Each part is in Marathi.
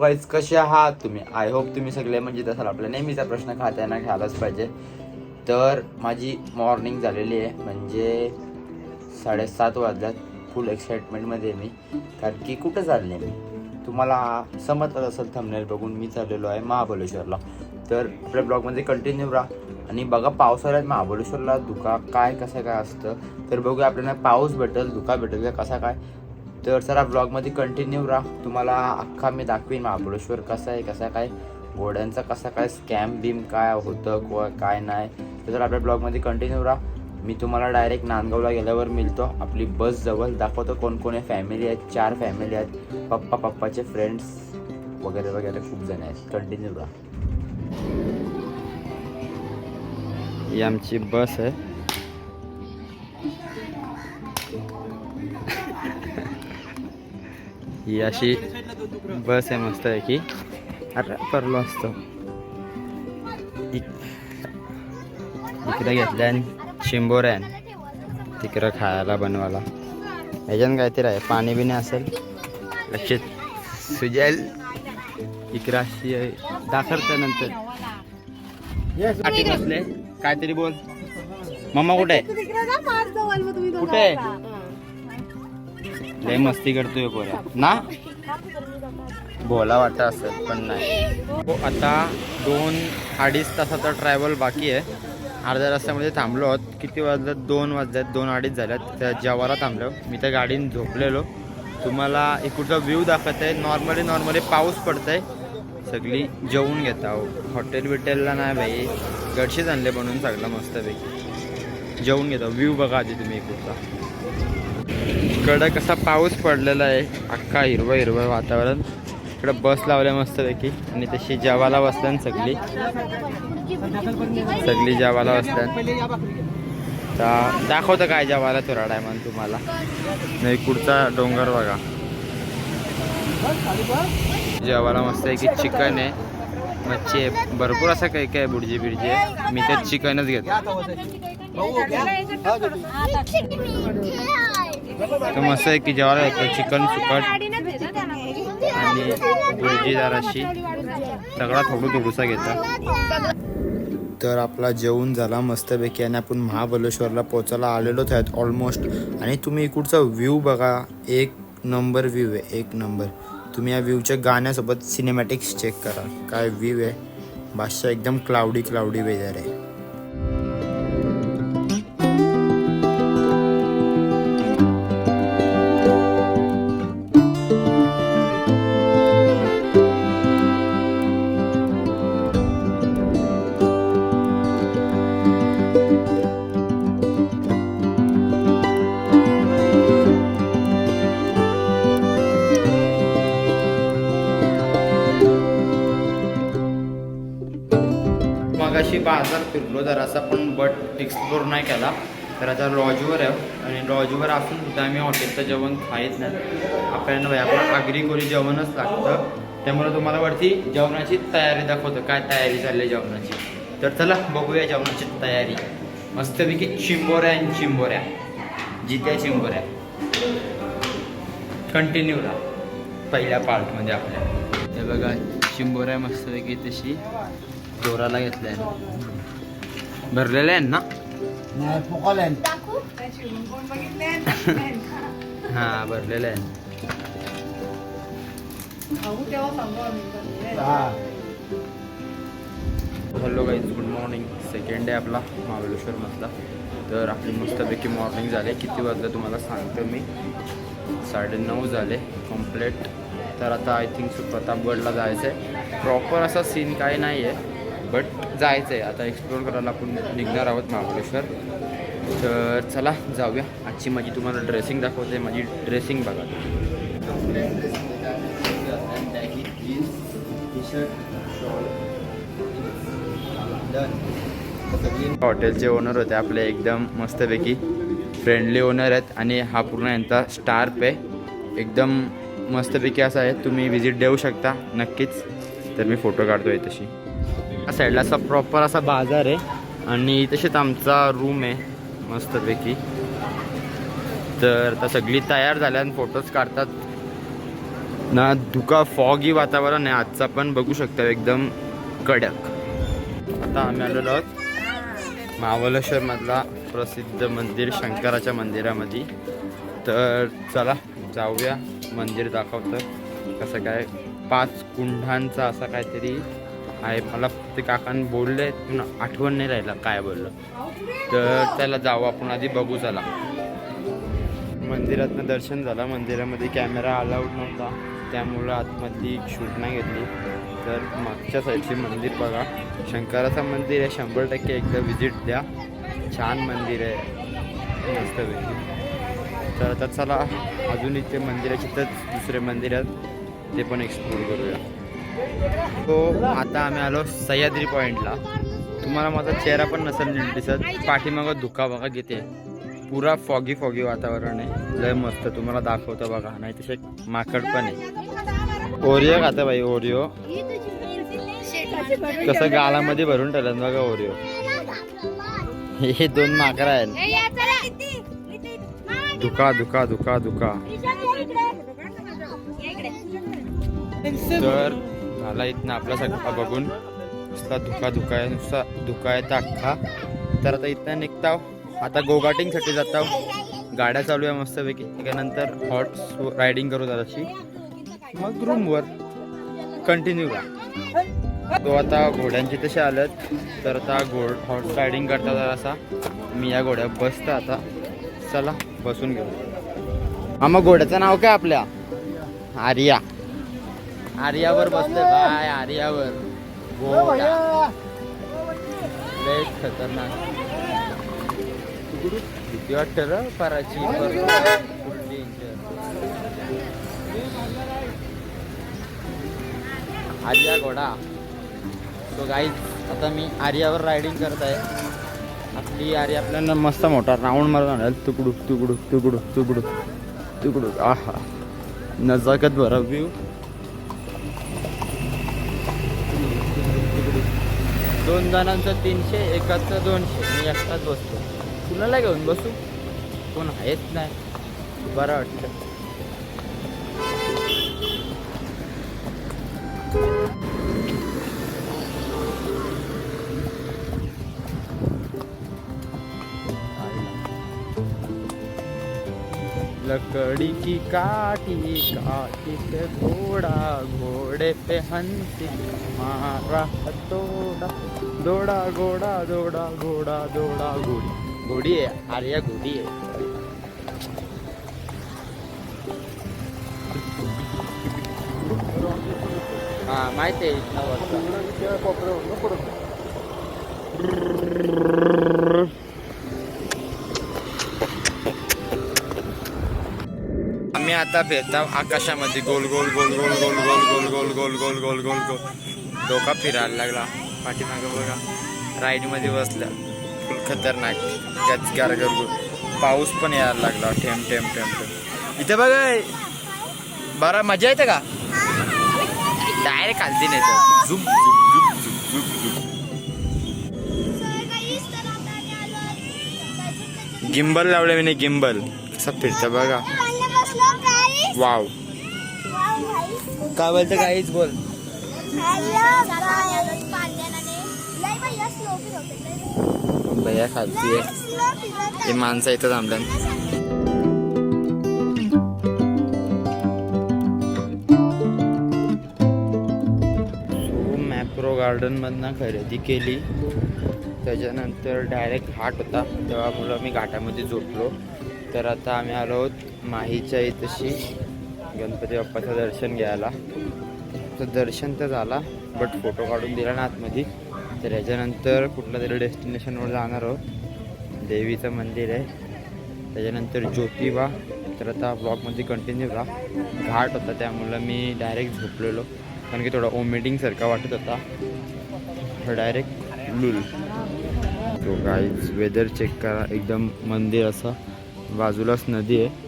गाईज कसे आहात तुम्ही? आय होप तुम्ही सगळे म्हणजे असाल आपला नेहमीचा प्रश्न खात्यांना घ्यायलाच पाहिजे. तर माझी मॉर्निंग झालेली आहे. म्हणजे साडेसात वाजल्यात. फुल एक्साइटमेंटमध्ये मी. कारण की कुठं चालले मी? तुम्हाला समजत असेल थंबनेल बघून मी चाललेलो आहे महाबळेश्वरला. तर आपल्या ब्लॉगमध्ये कंटिन्यू राहा. आणि बघा पावसाळ्यात महाबळेश्वरला धुका काय कसं काय असतं. तर बघूया आपल्याला पाऊस भेटेल धुका भेटेल का कसा काय? तर चला ब्लॉगमध्ये कंटिन्यू राहा. तुम्हाला अख्खा मी दाखवीन महाबळेश्वर कसं आहे कसा काय घोड्यांचा कसा काय स्कॅम बिम काय होतं किंवा काय नाही. तर सर आपल्या ब्लॉगमध्ये कंटिन्यू राहा. मी तुम्हाला डायरेक्ट नांदगावला गेल्यावर मिळतो. आपली बस जवळ दाखवतो कोण कोण आहे. फॅमिली आहेत चार फॅमिली आहेत. पप्पा पप्पाचे फ्रेंड्स वगैरे वगैरे खूप जण आहेत. कंटिन्यू राहा. ही आमची बस आहे. ही अशी बस आहे मस्त आहे की अरे परलो असतो. इक- इकडे घेतल्या शिंबोऱ्यान तिकडं खायला बनवायला. ह्याच्यानं काहीतरी आहे. पाणी बिणी असेल. लक्षात. सुजेल इकडं अशी आहे. दाखवतं नंतर. बसले. काहीतरी बोल. मम्मा कुठे आहे? कुठे आहे? लय मस्ती करतोय पोऱ्या ना? बोला वाटत असेल पण नाही. हो, आता दोन अडीच तासाचा ट्रॅव्हल बाकी आहे. अर्ध्या रस्त्यामध्ये थांबलो आहोत. किती वाजल्यात दोन वाजल्यात दोन अडीच झाल्यात त्या जेवायला थांबलो. मी त्या गाडीने झोपलेलो. तुम्हाला इकडचा व्ह्यू दाखवत आहे नॉर्मली नॉर्मली पाऊस पडत आहे सगळी जेवून घेता हॉटेल बिटेलला नाही बाई. गडशीच आणले बनवून सगळं मस्तपैकी. जेवून घेता. व्ह्यू बघा आधी तुम्ही इकडचा इकडं कसा पाऊस पडलेला आहे. अख्खा हिरवं हिरवं वातावरण. इकडं बस लावल्या मस्तपैकी. आणि तशी जेवायला बसल्यान ना सगळी. सगळी जेवाला बसल्यान तर दाखवतं काय जेवायला थोडा म्हण तुम्हाला. नाही कुठचा डोंगर बघा. जेवायला मस्त आहे की चिकन आहे. मच्छी आहे. भरपूर असं काही काय बुडजी बिडजी आहे. मी तर चिकनच घेतो. तर मस्त आहे की जेवायला येतो चिकन सुकट आणि जराशी. सगळा थोडं थोडूसा घेता तर आपला जेवण झाला मस्तपैकी आणि आपण महाबळेश्वरला पोचायला आलेलोच आहेत ऑलमोस्ट आणि तुम्ही इकडचा व्ह्यू बघा. एक नंबर व्ह्यू आहे एक नंबर तुम्ही या व्ह्यूच्या गाण्यासोबत सिनेमॅटिक्स चेक करा. काय व्ह्यू आहे? भाषा एकदम क्लाउडी क्लाउडी वेदर आहे. मी बाजार फिरलो जरासा पण बट एक्सप्लोर नाही केला तर आता लॉजवर आहे. आणि लॉजवर असून सुद्धा आम्ही हॉटेलचं जेवण खायच नाही. आपल्याला भाई आपलं आगरी कोरी जेवणच लागतं. त्यामुळे तुम्हाला वरती जेवणाची तयारी दाखवतो. काय तयारी झाली आहे जेवणाची. तर चला बघूया जेवणाची तयारी. मस्तपैकी चिंबोऱ्या आणि चिंबोऱ्या. जित्या चिंबोऱ्या. कंटिन्यू राहा पहिल्या पार्टमध्ये आपल्या. ते बघा चिंबोऱ्या मस्तपैकी तशी. जोराला घेतल्या. भरलेल्या आहेत ना? हा भरलेल्या आहेत. Hello guys good morning second day आपला महाबळेश्वर मधला. तर आपली मस्तपैकी मॉर्निंग झाले. किती वाजलं तुम्हाला सांगतो मी. साडेनऊ झाले कम्प्लेट तर आता आय थिंक प्रतापगडला जायचं आहे प्रॉपर असा सीन काही नाही आहे बट जायचं आहे. आता एक्सप्लोर करायला आपण निघणार आहोत महाबळेश्वर. तर चला जाऊया. आजची माझी तुम्हाला ड्रेसिंग दाखवते. माझी ड्रेसिंग बघा. हॉटेलचे ओनर होते आपले एकदम मस्तपैकी फ्रेंडली ओनर आहेत. आणि हा पूर्ण यांचा स्टार्प आहे. एकदम मस्तपैकी असा आहे. तुम्ही व्हिजिट देऊ शकता नक्कीच. तर मी फोटो काढतो आहे तशी. साईडला असा प्रॉपर असा बाजार आहे. आणि तसेच आमचा रूम आहे मस्तपैकी. तर आता सगळी तयार झाल्या आणि फोटोज काढतात. ना धुका फॉगी वातावरण आहे. आजचा पण बघू शकता एकदम कडक. आता आम्ही आलेलो आहोत महाबलेश्वरमधला प्रसिद्ध मंदिर शंकराच्या मंदिरामध्ये. तर चला जाऊया. मंदिर दाखवतं. कसं काय पाच कुंडांचा असा काहीतरी आहे. मला ते काकान बोलले पण आठवण नाही राहिला काय बोललं. तर त्याला जाऊ आपण आधी बघू चला. मंदिरातनं दर्शन झालं. मंदिरामध्ये कॅमेरा अलाउड नव्हता. त्यामुळं आतमधली शूट नाही घेतली. तर मागच्या साईडचे मंदिर बघा. शंकराचं मंदिर आहे. शंभर टक्के एकदा व्हिजिट द्या. छान मंदिर आहे. मस्तपैकी तर आता चला. अजून इथे मंदिराचे तर दुसरे मंदिर आहेत. ते पण एक्सप्लोर करूया. तो आता आम्ही आलो सह्याद्री पॉईंटला तुम्हाला माझा चेहरा पण नसेल नीट दिसत. पाठीमागं धुका बघा घेते पुरा फॉगी फॉगी वातावरण आहे. लय मस्त. तुम्हाला दाखवतं बघा. नाही तसे माकड पण आहे. ओरिओ खाता बाई ओरिओ कसं गालामध्ये भरून ठेवलं बघा ओरिओ हे दोन माकड आहेत. धुका धुका धुका धुका. तर मला इथनं आपला सगळा बघून नुसता धुका धुका आहे नुसता धुका आहे तर अख्खा. तर आता इथनं निघताव. आता गोगाटिंगसाठी जाताव. गाड्या चालू आहे मस्तपैकी. त्यानंतर हॉट रायडिंग करू जराशी मग रूमवर कंटिन्यू का तो आता घोड्यांची तसे आलेत तर आता घोड हॉर्स रायडिंग करता जरासा मी या घोड्या बसता आता. चला बसून घेऊ. आम्हा घोड्याचं नाव काय आपल्या? आर्या. आर्यावर बसले बाय आर्यावर. घोडा लय खतरनाक. भीती वाटत र पराची फुल डेंजर आर्या घोडा तो गाईज आता मी आर्यावर रायडिंग करत आहे. आपली आर्या आपल्याला मस्त मोठा राऊंड मारून आणेल तुकडू तुकडू तुकडू तुकडू तुकडू आहा. नजाकत भरा व्ह्यू दोन जणांचं तीनशे एकाचं दोनशे. मी एकटाच बसतो. कुणाला घेऊन बसू? कोण आहेच नाही. बरं वाटतं. लकड़ी की काटी काटी से घोड़ा घोड़ा घोड़े पे हंसी मारा दौड़ा दौड़ा घोड़ा दौड़ा घोड़ा दौड़ा घोड़ी। घोड़ी है आर्या घोड़ी है। हा माहिती आहे आता फिरता आकाशामध्ये गोल गोल गोल गोल गोल गोल गोल गोल गोल गोल गोल गोल गोल डोका फिरायला लागला पाठीमागं बघा राईडमध्ये बसल्या फुल खतरनाक त्याच गारगर पाऊस पण यायला लागला ठेम ठेम ठेम ठेम इथे बघा बरं मजा येते का डायरेक्ट खालती नाही झुम झुम झुम झुम झुम गिंबल लावले मी गिंबल असं फिरतं बघा वाव. काय बोलतं काहीच बोल. भैया खालती आहे. हे माणसं इथं थांबल्यान सो मॅप्रो गार्डनमधनं खरेदी केली. त्याच्यानंतर डायरेक्ट घाट होता. तेव्हा मुलं मी घाटामध्ये झोपलो. तर आता आम्ही आलो आहोत माहीच्या इथशी. गणपती बाप्पाचं दर्शन घ्यायला. तर दर्शन तर झाला बट फोटो काढून दिला ना आतमध्ये. तर याच्यानंतर कुठल्या तरी डेस्टिनेशनवर जाणार आहोत. देवीचं मंदिर आहे. त्याच्यानंतर ज्योतिबा. तर आता ब्लॉगमध्ये कंटिन्यू राहा घाट होता त्यामुळं मी डायरेक्ट झोपलेलो. कारण की थोडा ओमिटिंगसारखा वाटत होता. तर डायरेक्ट लुल. तो गाईज वेदर चेक करा. एकदम मंदिर असं. बाजूलाच नदी आहे.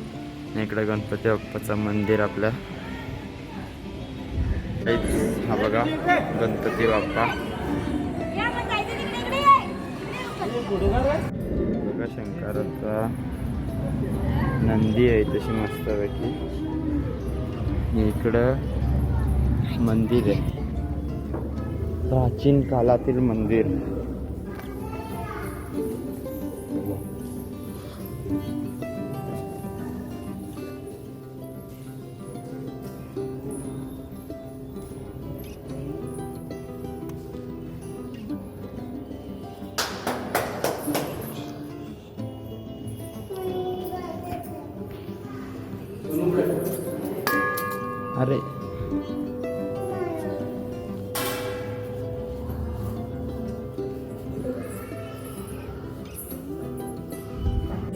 इकडं गणपती बाप्पाचं मंदिर आपल्या हा बघा गणपती बाप्पा. बघा शंकराचा नंदी आहे तशी मस्तपैकी. इकडं मंदिर आहे. प्राचीन काळातील मंदिर.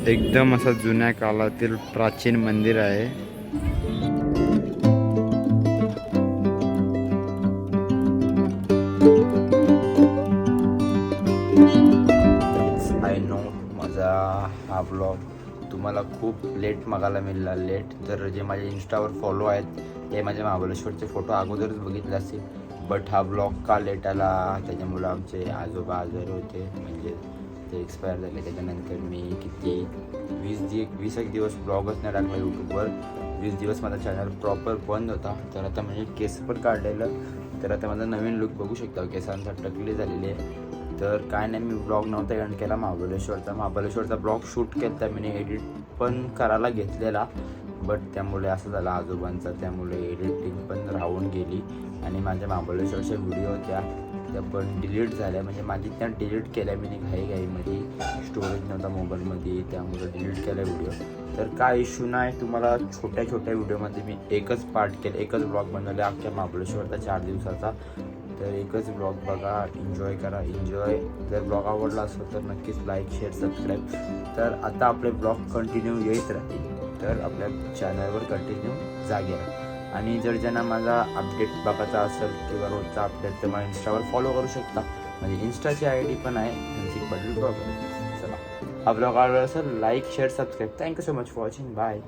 एकदम असं जुन्या काळातील प्राचीन मंदिर आहे. आय नो माझा हा ब्लॉग तुम्हाला खूप लेट बघायला मिळाला. लेट तर जे माझे इंस्टावर फॉलो आहेत ते माझ्या महाबळेश्वरचे फोटो अगोदरच बघितले असतील. बट हा ब्लॉग का लेट आला? त्याच्यामुळं आमचे आजोबा आजारी होते. म्हणजे ते एक्सपायर झाले. त्याच्यानंतर मी किती वीस दि वीस एक दिवस ब्लॉगच नाही टाकला यूट्यूबवर वीस दिवस माझा चॅनल प्रॉपर बंद होता. तर आता म्हणजे केस पण काढलेलं. तर आता माझा नवीन लुक बघू शकता. केसांचा टकली झालेली आहे. तर काय नाही मी ब्लॉग नव्हता एंड केला. महाबळेश्वरचा महाबळेश्वरचा ब्लॉग शूट केला मी एडिट पण करायला घेतलेला. बट त्यामुळे असं झालं आजोबांचा त्यामुळे एडिटिंग पण राहून गेली. आणि माझ्या महाबळेश्वरच्या व्हिडिओ होत्या. त्या पण डिलीट झाल्या. म्हणजे माझी त्या डिलीट केल्या मी घाई घाईमध्ये स्टोरेज नव्हता मोबाईलमध्ये त्यामुळे डिलीट केल्या व्हिडिओ तर काय इश्यू नाही. तुम्हाला छोट्या छोट्या व्हिडिओमध्ये मी एकच पार्ट केलं. एकच ब्लॉग बनवले अख्ख्या महाबळेश्वरचा चार दिवसाचा. तर एकच ब्लॉग बघा. एन्जॉय करा. एन्जॉय जर ब्लॉग आवडला असेल तर नक्कीच लाईक शेअर सबस्क्राईब तर आता आपले ब्लॉग कंटिन्यू येत राहतील. तर आपल्या चॅनलवर कंटिन्यू जागे राहा आणि जर ज्यांना माझा अपडेट बघायचा असेल किंवा रोजचा अपडेट तर मला इंस्टावर फॉलो करू शकता. म्हणजे इंस्टाची आय डी पण आहे हंसिक पाटील ब्लॉग चला. हा ब्लॉग आवडला असेल like share subscribe thank you so much for watching bye